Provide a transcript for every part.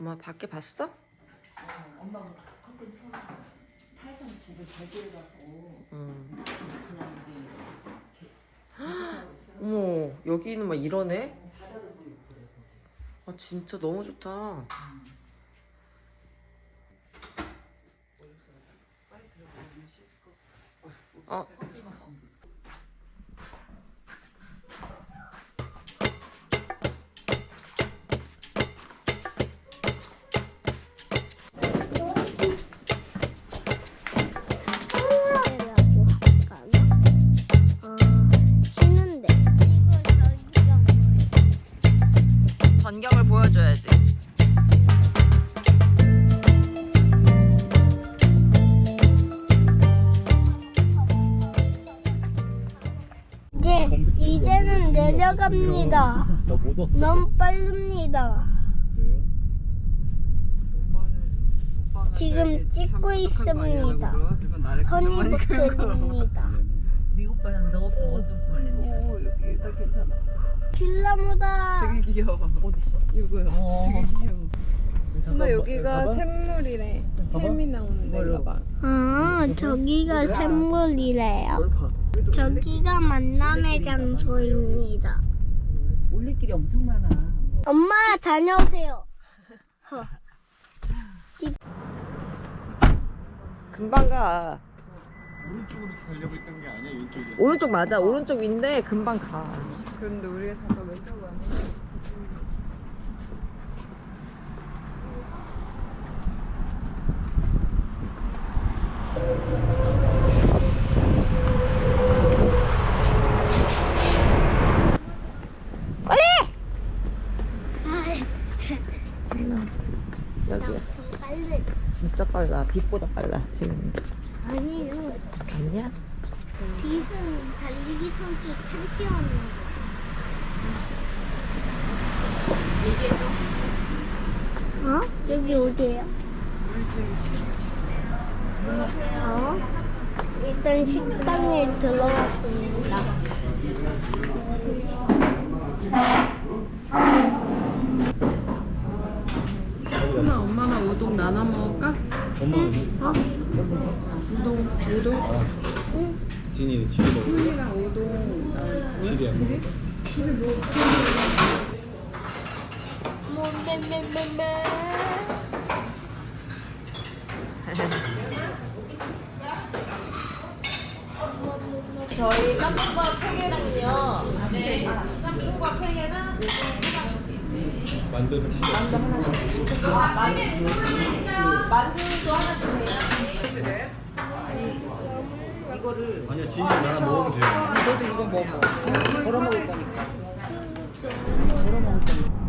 엄마 밖에 봤어? 엄마가 커튼 처음 살던 집을 개조해갖고 응. 그냥 여기 어머 여기는 막 이러네. 바다도 보이고 그래. 아 진짜 너무 좋다. 어. 라고 이제는 내려갑니다. 나못 왔어. 너무 빠릅니다. 왜요? 지금 찍고 있습니다. 허니버틀입니다. 네 오빠는 너 없으면 어쩔 뻔했냐. 오 여기 나 괜찮아. 필라무다. 되게 귀여워. 어딨어? 이거요. 어. 되게 귀여워. 엄마 여기가 샘물이래. 샘이 나오는 데인가 봐. 아, 저기가 샘물이래요. 저기가 만남의 장소입니다. 올레길이 엄청 많아. 엄마 다녀오세요. 금방 가. 오른쪽으로 가려고 했던 게 아니야, 왼쪽이야. 오른쪽 맞아. 오른쪽 위인데 금방 가. 그런데 우리가 잠깐 왼쪽으로 왔는데. 여기야. 좀 빨리. 진짜 빨라. 빛보다 빨라 지금. 아니요. 아니야? 빛은 달리기 선수 챔피언이에요. 어? 여기 어디예요? 어? 일단 식당에 들어왔습니다. 어? 우동 우동 진이, 진이 먹어. 꿀이랑 우동 나 진이 안 먹어. 저희 짬뽕밥 3개랑요. 네. 짬뽕밥 3개랑 만두는 진짜. 만두도 하나 주세 아니야, 진이 나랑 먹어도 돼. 너도 이거 먹어. 걸어 먹을 거니까. 오늘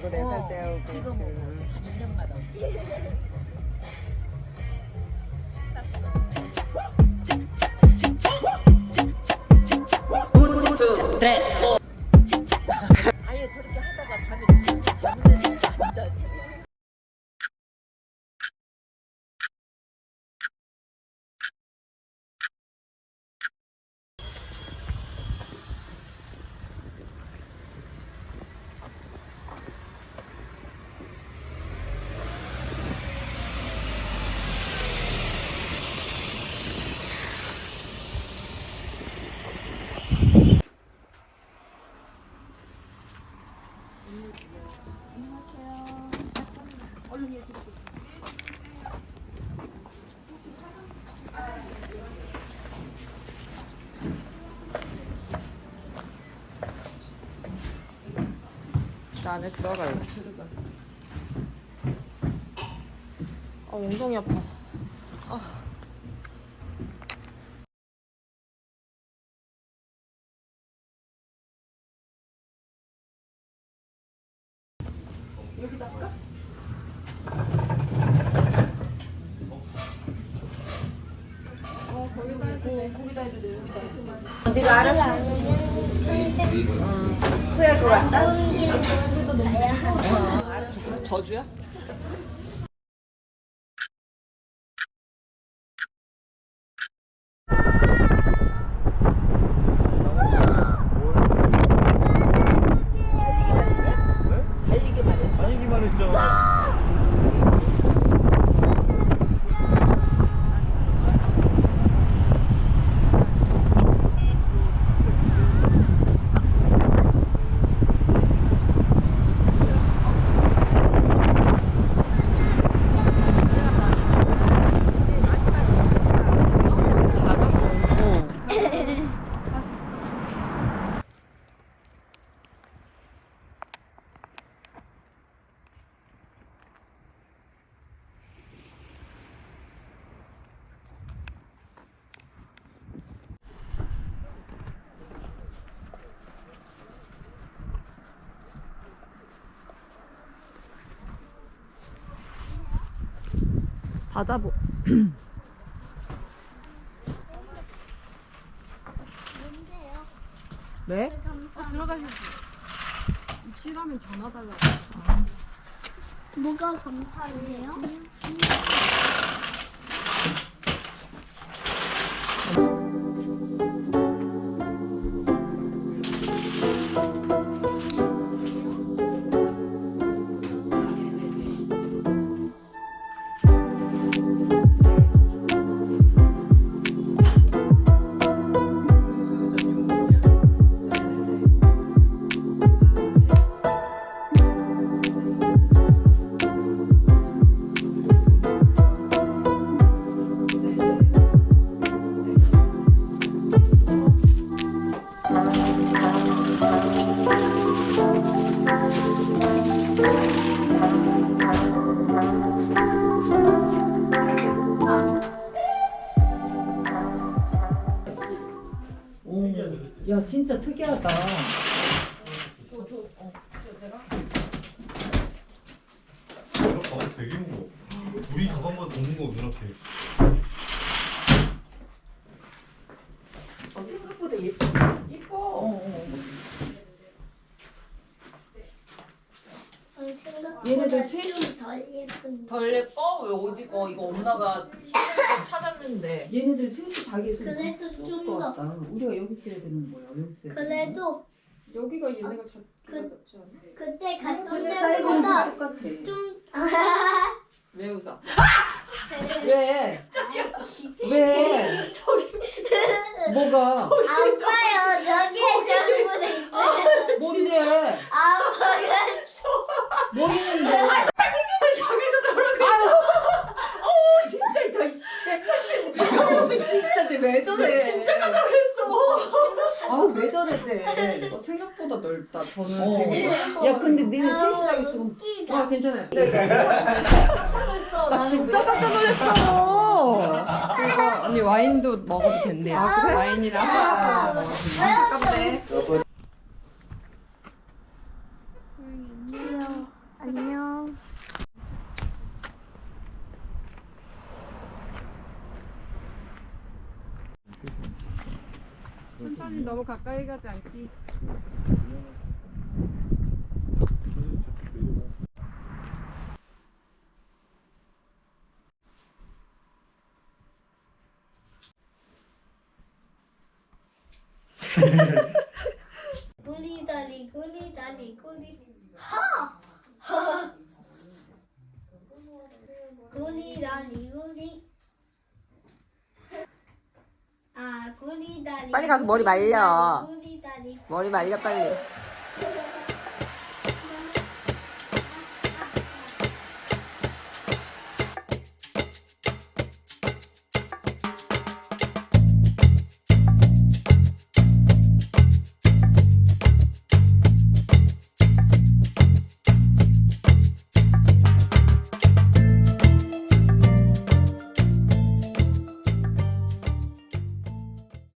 오고 네살때 오고. 지금 오고 한 2년마다 오고. 아예 저렇게 하다가 밤에 진짜 진짜 진짜 나 안에 들어갈래. 아 엉덩이 아파. 네가 알아서 안 오면 평생 후회할 것 같다. 온 길을 가야 한다. 저주야? 바다 보. 네? 입실하면 전화 달라고. 뭐가 감사해요? 야 진짜 특이하다. 이거 가방 되게 무거워. 우리 가방보다 더 무거워 이렇게. 어, 생각보다 예뻐. 예뻐. 어, 어. 얘네들 셋이- 덜 예쁜. 덜 예뻐? 왜 어디가 이거 엄마가 찾았는데. 얘네들 셋이 자기에서 그래도 좀 더. 왔다. 우리가 여기 있어야 되는 거야. 여기 있어야 되는 거야. 그래도 여기가 얘네가 자, 그- 낫지 않아? 그때 갔던 쟤네 사이즈는 다 때보다 똑같아. 좀 왜 웃어? 왜? 왜? 뭐가? 아파요. 저기에 전부 다 있어요. 뭔데? 아파요. 뭐 있는데? 저기서 저러고. 어, 진짜 저 씨. 이거 진짜 쟤왜 저래? 진짜 깜짝 놀랐어. 아우 왜 저래 쟤? 어, 생각보다 넓다. 저는 어. 되게 야 근데 니네 셋이 자기 있으면. 와 괜찮아요. 나 진짜 깜짝 놀랐어. 그래서 언니 와인도 먹어도 된대요. 와인이랑 하나 먹어도 된대. 아깝네. 안녕. 천천히 너무 가까이 가지 않기. 구리다리 구리다리 구리 하 하. 구리다리 구리 아 구리다리 빨리 가서 머리 말려. 머리 말려 빨리.